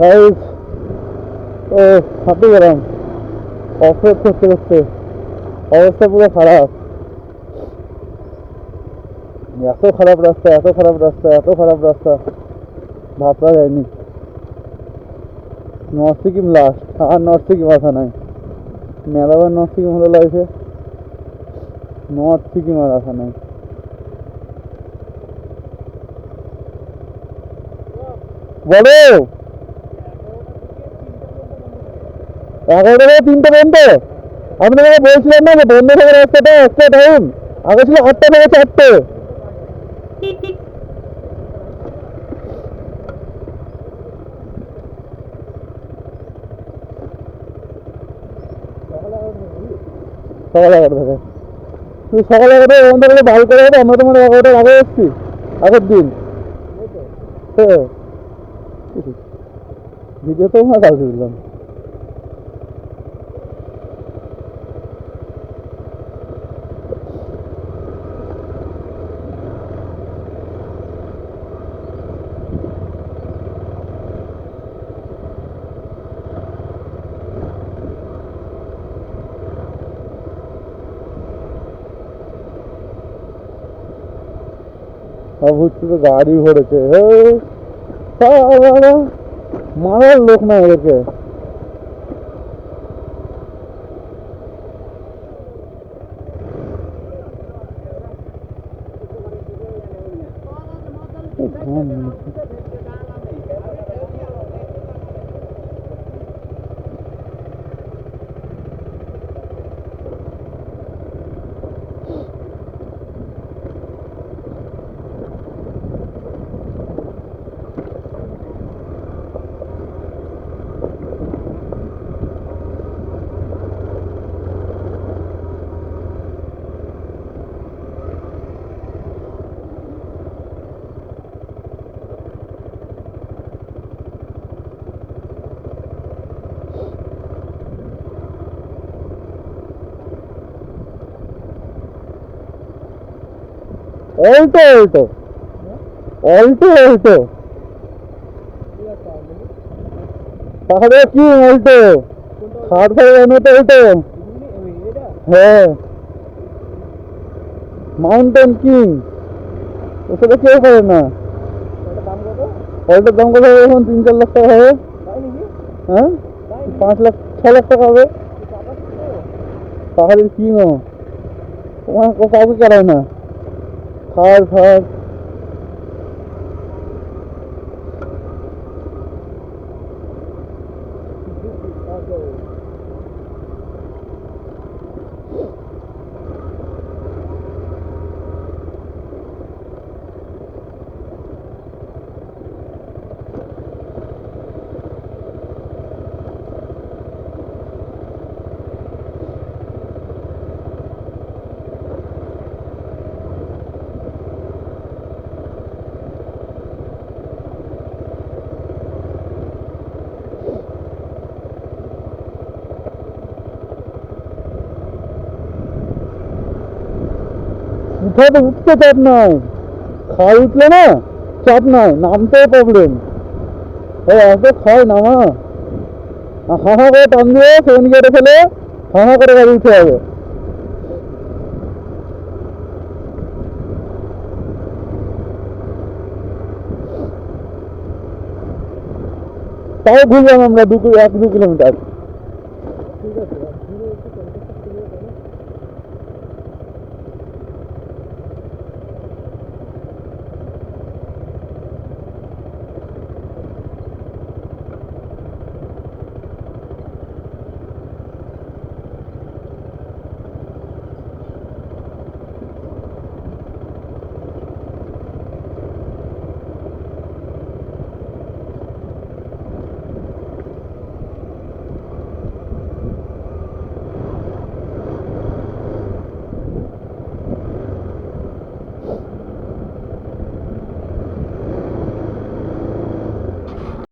Guys ও হাঁটে গেলাম। Off-road করতে করতে। অবস্থা পুরো খারাপ। এত খারাপ রাস্তা, এত খারাপ রাস্তা, এত খারাপ রাস্তা। ভাবতে যায়নি। নর্থ সিকিম লাস্ট আর নর্থ সিকিম আসা নাই। মেলাবার নর্থ সিকিম হলো লাইফে নর্থ সিকিম আর আসা নাই। বলো! এগারোটা থেকে তিনটে পর্যন্ত। তোমাকে বলছিলাম না যে বন্ধ থাকে রাস্তাটা, একটা টাইম আগে ছিল আটটা থেকে চারটে। সকাল এগারোটা থেকে। সকাল এগারোটা ওখান থেকে বাড়ি করে হবে আমরা তোমার এগারোটার আগে এসছি, আগের দিন। হ্যাঁ ভিডিও তো আমরা কালকে দিলাম। সব হচ্ছে তো গাড়ি ভরেছে হে সারা মারার লোক না এদেরকে এই ধান নিচে। অল্টো অল্টো অল্টো অল্টো তাহলে কি অল্টো খাট খাই জানো তো অল্টো হ্যাঁ। Mountain king? ওসবে কেউ করে না। অল্টোর দাম কত? হবে এখন তিন, চার লাখ টাকা হবে। হ্যাঁ? পাঁচ লাখ, ছ লাখ টাকা হবে। পাহাড়ের কিং তোমার কাউকে কেরায় না। हर हर উঠে উঠতে চাপ নাই। খাই উঠলে না চাপ নাই, নামতেও প্রবলেম এই এত খাই নামা হা করে টান দিয়ে ফোন কেটে ফেলে হা করে গাড়ি উঠে যাবে তাও ঘুরলাম আমরা দু এক দু কিলোমিটার। ঠিক আছে